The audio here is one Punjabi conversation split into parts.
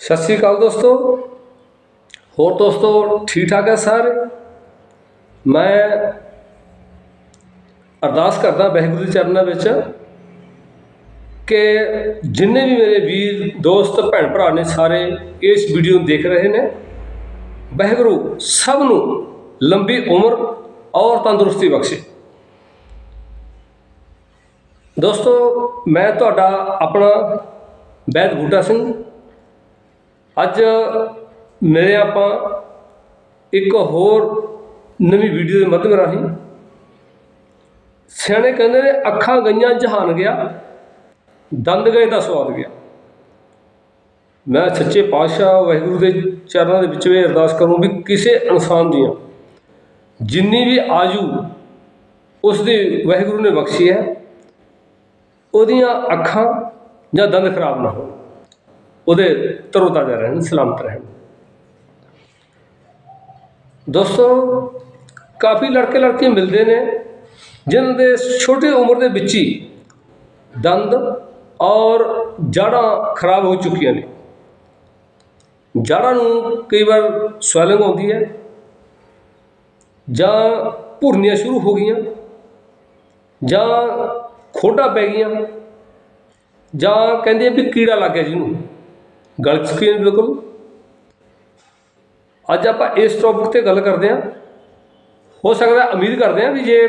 ਸਤਿ ਸ੍ਰੀ ਅਕਾਲ ਦੋਸਤੋ। ਹੋਰ ਦੋਸਤੋ ਠੀਕ ਠਾਕ ਹੈ ਸਾਰੇ? ਮੈਂ ਅਰਦਾਸ ਕਰਦਾ ਵਾਹਿਗੁਰੂ ਦੇ ਚਰਨਾਂ ਵਿੱਚ ਕਿ ਜਿੰਨੇ ਵੀ ਮੇਰੇ ਵੀਰ, ਦੋਸਤ ਭੈਣ ਭਰਾ ਨੇ ਸਾਰੇ ਇਸ ਵੀਡੀਓ ਨੂੰ ਦੇਖ ਰਹੇ ਨੇ, ਵਾਹਿਗੁਰੂ ਸਭ ਨੂੰ ਲੰਬੀ ਉਮਰ ਔਰ ਤੰਦਰੁਸਤੀ ਬਖਸ਼ੇ। ਦੋਸਤੋ, ਮੈਂ ਤੁਹਾਡਾ ਆਪਣਾ ਵੈਦ ਬੂਟਾ ਸਿੰਘ ਅੱਜ ਮੇਰੇ ਆਪਾਂ ਇੱਕ ਹੋਰ ਨਵੀਂ ਵੀਡੀਓ ਦੇ ਮਾਧਿਅਮ ਰਾਹੀਂ। ਸਿਆਣੇ ਕਹਿੰਦੇ ਨੇ, ਅੱਖਾਂ ਗਈਆਂ, ਜਹਾਨ ਗਿਆ, ਦੰਦ ਗਏ ਦਾ ਸਵਾਦ ਗਿਆ। ਮੈਂ ਸੱਚੇ ਪਾਤਸ਼ਾਹ ਵਾਹਿਗੁਰੂ ਦੇ ਚਰਨਾਂ ਦੇ ਵਿੱਚ ਵੀ ਅਰਦਾਸ ਕਰੂੰ ਵੀ ਕਿਸੇ ਇਨਸਾਨ ਦੀਆਂ ਜਿੰਨੀ ਵੀ ਆਯੂ ਉਸ ਦੀ ਵਾਹਿਗੁਰੂ ਨੇ ਬਖਸ਼ੀ ਹੈ, ਉਹਦੀਆਂ ਅੱਖਾਂ ਜਾਂ ਦੰਦ ਖਰਾਬ ਨਾ ਹੋਣ। ਉਹਦੇ ਤਰੋ ਤਾਜ਼ਾ ਰਹਿਣ, ਸਲਾਮਤ ਰਹਿਣ। ਦੋਸਤੋ, ਕਾਫੀ ਲੜਕੇ ਲੜਕੀਆਂ ਮਿਲਦੇ ਨੇ, ਜਿਨ੍ਹਾਂ ਦੇ ਛੋਟੀ ਉਮਰ ਦੇ ਵਿੱਚ ਹੀ ਦੰਦ ਔਰ ਜੜ੍ਹਾਂ ਖਰਾਬ ਹੋ ਚੁੱਕੀਆਂ ਨੇ। ਜੜ੍ਹਾਂ ਨੂੰ ਕਈ ਵਾਰ ਸਵੈਲਿੰਗ ਆਉਂਦੀ ਹੈ ਜਾਂ ਭੁਰਨੀਆਂ ਸ਼ੁਰੂ ਹੋ ਗਈਆਂ ਜਾਂ ਖੋਡਾ ਪੈ ਗਈਆਂ ਜਾਂ ਕਹਿੰਦੇ ਵੀ ਕੀੜਾ ਲੱਗ ਗਿਆ ਜਿਹਨੂੰ। ਗਲਤ ਚੁੱਕੀ ਹੈ ਬਿਲਕੁਲ ਅੱਜ ਆਪਾਂ ਇਸ ਟੌਪਿਕ ਤੇ ਗੱਲ ਕਰਦੇ ਹਾਂ। ਹੋ ਸਕਦਾ ਉਮੀਦ ਕਰਦੇ ਹਾਂ ਵੀ ਜੇ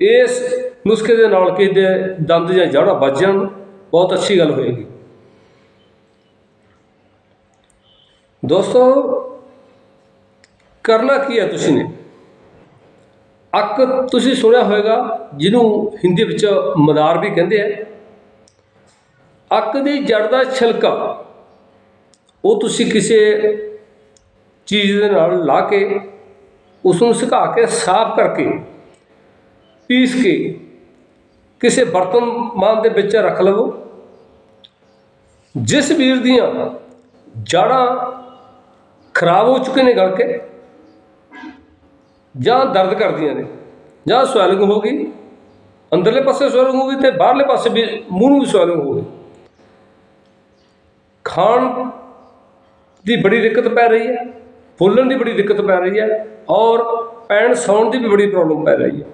ਇਸ ਨੁਸਖੇ ਦੇ ਨਾਲ ਕਿਸੇ ਦੇ ਦੰਦ ਜਾਂ ਜੜ੍ਹਾਂ ਬਚ ਜਾਣ, ਬਹੁਤ ਅੱਛੀ ਗੱਲ ਹੋਏਗੀ। ਦੋਸਤੋ, ਕਰਨਾ ਕੀ ਹੈ ਤੁਸੀਂ ਨੇ? ਅੱਕ ਤੁਸੀਂ ਸੁਣਿਆ ਹੋਵੇਗਾ, ਜਿਹਨੂੰ ਹਿੰਦੀ ਵਿੱਚ ਮਦਾਰ ਵੀ ਕਹਿੰਦੇ ਆ। ਅੱਕ ਦੀ ਜੜ ਦਾ ਛਿਲਕਾ। ਉਹ ਤੁਸੀਂ ਕਿਸੇ ਚੀਜ਼ ਦੇ ਨਾਲ ਲਾ ਕੇ ਉਸ ਨੂੰ ਸੁਕਾ ਕੇ, ਸਾਫ਼ ਕਰਕੇ ਪੀਸ ਕੇ ਕਿਸੇ ਬਰਤਨ ਮਾਨ ਦੇ ਵਿੱਚ ਰੱਖ ਲਵੋ। ਜਿਸ ਵੀਰ ਦੀਆਂ ਜੜਾਂ ਖਰਾਬ ਹੋ ਚੁੱਕੇ ਨੇ ਗਲ ਕੇ, ਜਾਂ ਦਰਦ ਕਰਦੀਆਂ ਨੇ, ਜਾਂ ਸਵੈਲਿੰਗ ਹੋ ਗਈ, ਅੰਦਰਲੇ ਪਾਸੇ ਸਵੈਲਿੰਗ ਹੋ ਗਈ ਤੇ ਬਾਹਰਲੇ ਪਾਸੇ ਵੀ ਮੂੰਹ ਨੂੰ ਵੀ ਸਵੈਲਿੰਗ ਹੋ ਗਈ। ਖਾਣ ਦੀ ਬੜੀ ਦਿੱਕਤ ਪੈ ਰਹੀ ਹੈ ਫੁੱਲਣ ਦੀ ਬੜੀ ਦਿੱਕਤ ਪੈ ਰਹੀ ਹੈ ਔਰ ਪੈਣ ਸੌਣ ਦੀ ਵੀ ਬੜੀ ਪ੍ਰੋਬਲਮ ਪੈ ਰਹੀ ਹੈ।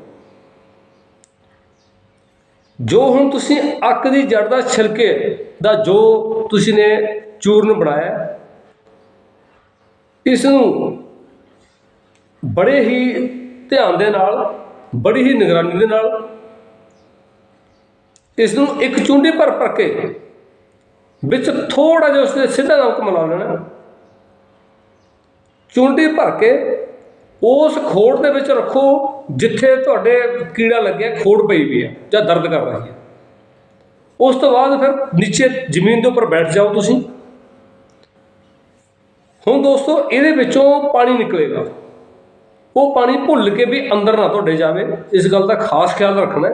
ਜੋ ਹੁਣ ਤੁਸੀਂ ਅੱਕ ਦੀ ਜੜ ਦਾ ਛਿਲਕੇ ਦਾ ਜੋ ਤੁਸੀਂ ਨੇ ਚੂਰਨ ਬਣਾਇਆ ਹੈ, ਇਸ ਨੂੰ ਬੜੇ ਹੀ ਧਿਆਨ ਦੇ ਨਾਲ ਬੜੀ ਹੀ ਨਿਗਰਾਨੀ ਦੇ ਨਾਲ ਇਸ ਨੂੰ ਇੱਕ ਚੁੰਡੀ ਭਰ ਭਰ ਕੇ ਵਿੱਚ ਥੋੜਾ ਜਿਹਾ ਉਸਦੇ ਸਿੱਧਾ ਨਮਕ ਮਿਲਾ ਲੈਣਾ। ਚੁੰਡੀ ਭਰ ਕੇ ਉਸ ਖੋੜ ਦੇ ਵਿੱਚ ਰੱਖੋ ਜਿੱਥੇ ਤੁਹਾਡੇ ਕੀੜਾ ਲੱਗਿਆ ਖੋੜ ਪਈ ਵੀ ਹੈ ਜਾਂ ਦਰਦ ਕਰ ਰਹੀ ਹੈ ਉਸ ਤੋਂ ਬਾਅਦ ਫਿਰ ਨੀਚੇ ਜ਼ਮੀਨ ਦੇ ਉੱਪਰ ਬੈਠ ਜਾਓ ਤੁਸੀਂ। ਹੁਣ ਦੋਸਤੋ, ਇਹਦੇ ਵਿੱਚੋਂ ਪਾਣੀ ਨਿਕਲੇਗਾ। ਉਹ ਪਾਣੀ ਭੁੱਲ ਕੇ ਵੀ ਅੰਦਰ ਨਾ ਤੁਹਾਡੇ ਜਾਵੇ। ਇਸ ਗੱਲ ਦਾ ਖਾਸ ਖਿਆਲ ਰੱਖਣਾ,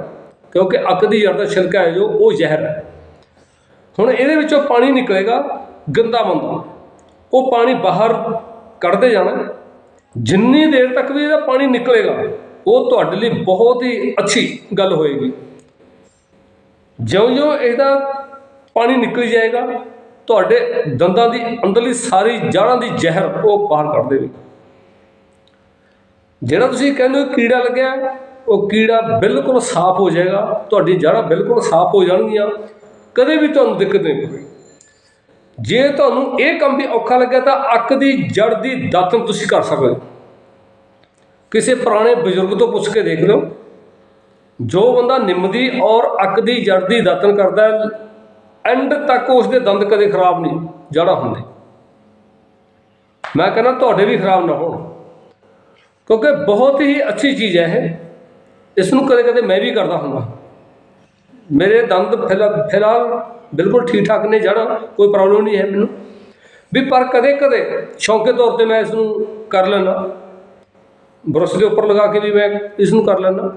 ਕਿਉਂਕਿ ਅੱਕ ਦੀ ਜੜ ਦਾ ਛਿਲਕਾ ਹੈ ਜੋ ਉਹ ਜ਼ਹਿਰ ਹੈ। ਹੁਣ ਇਹਦੇ ਵਿੱਚੋਂ ਪਾਣੀ ਨਿਕਲੇਗਾ ਗੰਦਾ ਮੰਦਾ। ਉਹ ਪਾਣੀ ਬਾਹਰ ਕੱਢਦੇ ਜਾਣਾ। ਜਿੰਨੀ ਦੇਰ ਤੱਕ ਵੀ ਇਹਦਾ ਪਾਣੀ ਨਿਕਲੇਗਾ, ਉਹ ਤੁਹਾਡੇ ਲਈ ਬਹੁਤ ਹੀ ਅੱਛੀ ਗੱਲ ਹੋਏਗੀ। ਜਿਉਂ-ਜਿਉਂ ਇਹਦਾ ਪਾਣੀ ਨਿਕਲ ਜਾਏਗਾ, ਤੁਹਾਡੇ ਦੰਦਾਂ ਦੀ ਅੰਦਰਲੀ ਸਾਰੀ ਜੜ੍ਹਾਂ ਦੀ ਜ਼ਹਿਰ ਉਹ ਬਾਹਰ ਕੱਢ ਦੇਵੇਗੀ ਜਿਹੜਾ ਤੁਸੀਂ ਕਹਿੰਦੇ ਹੋ ਕੀੜਾ ਲੱਗਿਆ, ਉਹ ਕੀੜਾ ਬਿਲਕੁਲ ਸਾਫ਼ ਹੋ ਜਾਏਗਾ, ਤੁਹਾਡੀ ਜੜ੍ਹਾਂ ਬਿਲਕੁਲ ਸਾਫ਼ ਹੋ ਜਾਣਗੀਆਂ। ਕਦੇ ਵੀ ਤੁਹਾਨੂੰ ਦਿੱਕਤ ਨਹੀਂ ਹੋਵੇਗੀ ਜੇ ਤੁਹਾਨੂੰ ਇਹ ਕੰਮ ਵੀ ਔਖਾ ਲੱਗਿਆ ਤਾਂ ਅੱਕ ਦੀ ਜੜ ਦੀ ਦਾਤਨ ਤੁਸੀਂ ਕਰ ਸਕਦੇ ਹੋ। ਕਿਸੇ ਪੁਰਾਣੇ ਬਜ਼ੁਰਗ ਤੋਂ ਪੁੱਛ ਕੇ ਦੇਖ ਲਓ। ਜੋ ਬੰਦਾ ਨਿੰਮ ਦੀ ਔਰ ਅੱਕ ਦੀ ਜੜ ਦੀ ਦਾਤਨ ਕਰਦਾ ਹੈ ਐਂਡ ਤੱਕ ਉਸ ਦੇ ਦੰਦ ਕਦੇ ਖਰਾਬ ਨਹੀਂ ਜੜਾ ਹੁੰਦੇ। ਮੈਂ ਕਹਿੰਦਾ ਤੁਹਾਡੇ ਵੀ ਖਰਾਬ ਨਾ ਹੋਣ। ਕਿਉਂਕਿ ਬਹੁਤ ਹੀ ਅੱਛੀ ਚੀਜ਼ ਹੈ ਇਹ। ਇਸ ਨੂੰ ਕਦੇ ਕਦੇ ਮੈਂ ਵੀ ਕਰਦਾ ਹੁੰਦਾ। ਮੇਰੇ ਦੰਦ ਫਿਲਹਾਲ ਫਿਲਹਾਲ ਬਿਲਕੁਲ ਠੀਕ ਠਾਕ ਨੇ ਜੜਾ ਕੋਈ ਪ੍ਰੋਬਲਮ ਨਹੀਂ ਹੈ ਮੈਨੂੰ। ਵੀ ਪਰ ਕਦੇ ਕਦੇ ਸ਼ੌਂਕੇ ਤੌਰ ਤੇ ਮੈਂ ਇਸ ਨੂੰ ਕਰ ਲੈਣਾ ਬਰਸ਼ ਦੇ ਉੱਪਰ ਲਗਾ ਕੇ ਵੀ ਮੈਂ ਇਸ ਨੂੰ ਕਰ ਲੈਣਾ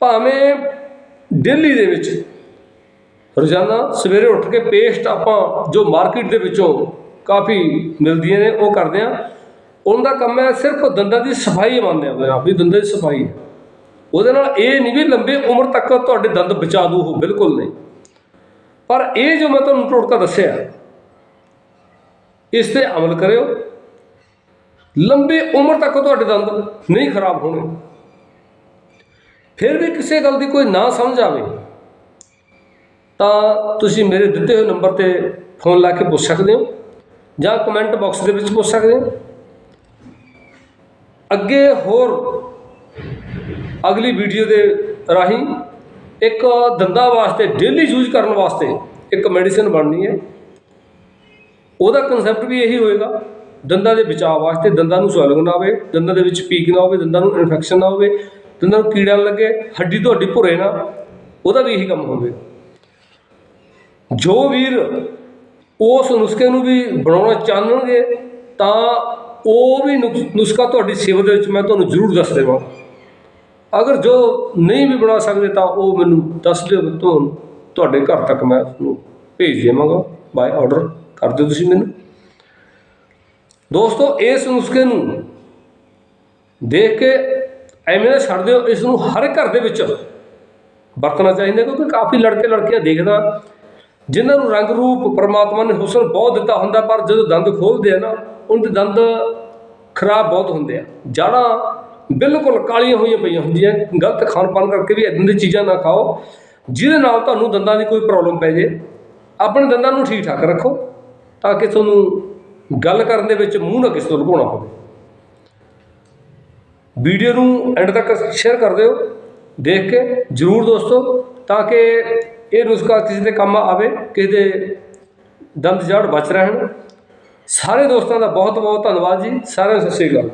ਭਾਵੇਂ ਡੇਲੀ ਦੇ ਵਿੱਚ ਰੋਜ਼ਾਨਾ ਸਵੇਰੇ ਉੱਠ ਕੇ ਪੇਸਟ ਆਪਾਂ ਜੋ ਮਾਰਕੀਟ ਦੇ ਵਿੱਚੋਂ ਕਾਫੀ ਮਿਲਦੀਆਂ ਨੇ, ਉਹ ਕਰਦੇ ਆ ਉਹਨਾਂ ਦਾ ਕੰਮ ਹੈ ਸਿਰਫ ਦੰਦਾਂ ਦੀ ਸਫ਼ਾਈ ਮੰਨਦੇ ਆ ਉਹਦੇ ਨਾਲ ਵੀ ਦੰਦਾਂ ਦੀ ਸਫ਼ਾਈ ਹੈ। ਉਹਦੇ ਨਾਲ ਇਹ ਨਹੀਂ ਵੀ ਲੰਬੇ ਉਮਰ ਤੱਕ ਤੁਹਾਡੇ ਦੰਦ ਬਚਾ ਦੂ ਉਹ, ਬਿਲਕੁਲ ਨਹੀਂ। ਪਰ ਇਹ ਜੋ ਮੈਂ ਤੁਹਾਨੂੰ ਟੋਟਕਾ ਦੱਸਿਆ, ਇਸ ਤੇ ਅਮਲ ਕਰਿਓ। ਲੰਬੀ ਉਮਰ ਤੱਕ ਤੁਹਾਡੇ ਦੰਦ ਨਹੀਂ ਖਰਾਬ ਹੋਣੇ। ਫਿਰ ਵੀ ਕਿਸੇ ਗੱਲ ਦੀ ਕੋਈ ਨਾ ਸਮਝ ਆਵੇ, ਤਾਂ ਤੁਸੀਂ ਮੇਰੇ ਦਿੱਤੇ ਹੋਏ ਨੰਬਰ ਤੇ ਫੋਨ ਲਾ ਕੇ ਪੁੱਛ ਸਕਦੇ ਹੋ, ਜਾਂ ਕਮੈਂਟ ਬਾਕਸ ਦੇ ਵਿੱਚ ਪੁੱਛ ਸਕਦੇ ਹੋ। ਅੱਗੇ ਹੋਰ ਅਗਲੀ ਵੀਡੀਓ ਦੇ ਰਾਹੀਂ ਇੱਕ ਦੰਦਾਂ ਵਾਸਤੇ ਡੇਲੀ ਯੂਜ਼ ਕਰਨ ਵਾਸਤੇ ਇੱਕ ਮੈਡੀਸਿਨ ਬਣਨੀ ਹੈ। ਉਹਦਾ ਕਨਸੈਪਟ ਵੀ ਇਹੀ ਹੋਏਗਾ ਦੰਦਾਂ ਦੇ ਬਚਾਅ ਵਾਸਤੇ ਦੰਦਾਂ ਨੂੰ ਸਵੈਲਿੰਗ ਨਾ ਹੋਵੇ ਦੰਦਾਂ ਦੇ ਵਿੱਚ ਪੀਕ ਨਾ ਹੋਵੇ ਦੰਦਾਂ ਨੂੰ ਇਨਫੈਕਸ਼ਨ ਨਾ ਹੋਵੇ ਦੰਦਾਂ ਨੂੰ ਕੀੜਾ ਨਾ ਲੱਗੇ, ਹੱਡੀ ਤੁਹਾਡੀ ਭੁਰੇ ਨਾ, ਉਹਦਾ ਵੀ ਇਹੀ ਕੰਮ ਹੋਵੇ। ਜੋ ਵੀਰ ਉਸ ਨੁਸਖੇ ਨੂੰ ਵੀ ਬਣਾਉਣਾ ਚਾਹਣਗੇ ਤਾਂ ਉਹ ਵੀ ਨੁਕ- ਨੁਸਖਾ ਤੁਹਾਡੀ ਸੇਵਾ ਦੇ ਵਿੱਚ ਮੈਂ ਤੁਹਾਨੂੰ ਜ਼ਰੂਰ ਦੱਸ ਦੇਵਾਂ। ਅਗਰ ਜੋ ਨਹੀਂ ਵੀ ਬਣਾ ਸਕਦੇ ਤਾਂ ਉਹ ਮੈਨੂੰ ਦੱਸ ਦਿਓ ਤੁਹਾਨੂੰ ਤੁਹਾਡੇ ਘਰ ਤੱਕ ਮੈਂ ਉਸਨੂੰ ਭੇਜ ਦੇਵਾਂਗਾ। ਬਾਈ ਆਰਡਰ ਕਰ ਦਿਓ ਤੁਸੀਂ ਮੈਨੂੰ। ਦੋਸਤੋ, ਇਸ ਨੁਸਖੇ ਨੂੰ ਦੇਖ ਕੇ ਐਵੇਂ ਨਾ ਛੱਡ ਦਿਓ, ਇਸ ਨੂੰ ਹਰ ਘਰ ਦੇ ਵਿੱਚ ਵਰਤਣਾ ਚਾਹੀਦਾ ਕਿਉਂਕਿ ਕਾਫੀ ਲੜਕੇ ਲੜਕੀਆਂ ਦੇਖਦਾ, ਜਿਨ੍ਹਾਂ ਨੂੰ ਰੰਗ ਰੂਪ ਪਰਮਾਤਮਾ ਨੇ ਹੁਸਨ ਬਹੁਤ ਦਿੱਤਾ ਹੁੰਦਾ, ਪਰ ਜਦੋਂ ਦੰਦ ਖੋਲਦੇ ਆ ਨਾ ਉਹਨਾਂ ਦੇ ਦੰਦ ਖਰਾਬ ਬਹੁਤ ਹੁੰਦੇ ਆ। ਜੜ੍ਹਾਂ ਬਿਲਕੁਲ ਕਾਲੀਆਂ ਹੋਈਆਂ ਪਈਆਂ ਹੁੰਦੀਆਂ। ਗਲਤ ਖਾਣ ਪਾਨ ਕਰਕੇ ਵੀ ਇਦਾਂ ਦੀ ਚੀਜ਼ਾਂ ਨਾ ਖਾਓ। ਜਿਹਦੇ ਨਾਲ ਤੁਹਾਨੂੰ ਦੰਦਾਂ ਦੀ ਕੋਈ ਪ੍ਰੋਬਲਮ ਪੈ ਜੇ, ਆਪਣੇ ਦੰਦਾਂ ਨੂੰ ਠੀਕ ਠਾਕ ਰੱਖੋ ਤਾਂ ਕਿ ਤੁਹਾਨੂੰ ਗੱਲ ਕਰਨ ਦੇ ਵਿੱਚ ਮੂੰਹ ਨਾ ਕਿਸੇ ਤੋਂ ਲੁਕਾਉਣਾ ਪਵੇ। ਵੀਡੀਓ ਨੂੰ ਐਂਡ ਤੱਕ ਸ਼ੇਅਰ ਕਰ ਦਿਓ, ਦੇਖ ਕੇ ਜਰੂਰ ਦੋਸਤੋ, ਤਾਂ ਕਿ ਇਹ ਨੁਸਖਾ ਕਿਸੇ ਦੇ ਕੰਮ ਆਵੇ, ਕਿਸੇ ਦੇ ਦੰਦ ਜੜ ਬਚ ਰਹਿਣ। ਸਾਰੇ ਦੋਸਤਾਂ ਦਾ ਬਹੁਤ ਬਹੁਤ ਧੰਨਵਾਦ ਜੀ। ਸਾਰਿਆਂ ਨੂੰ ਸਤਿ ਸ਼੍ਰੀ ਅਕਾਲ।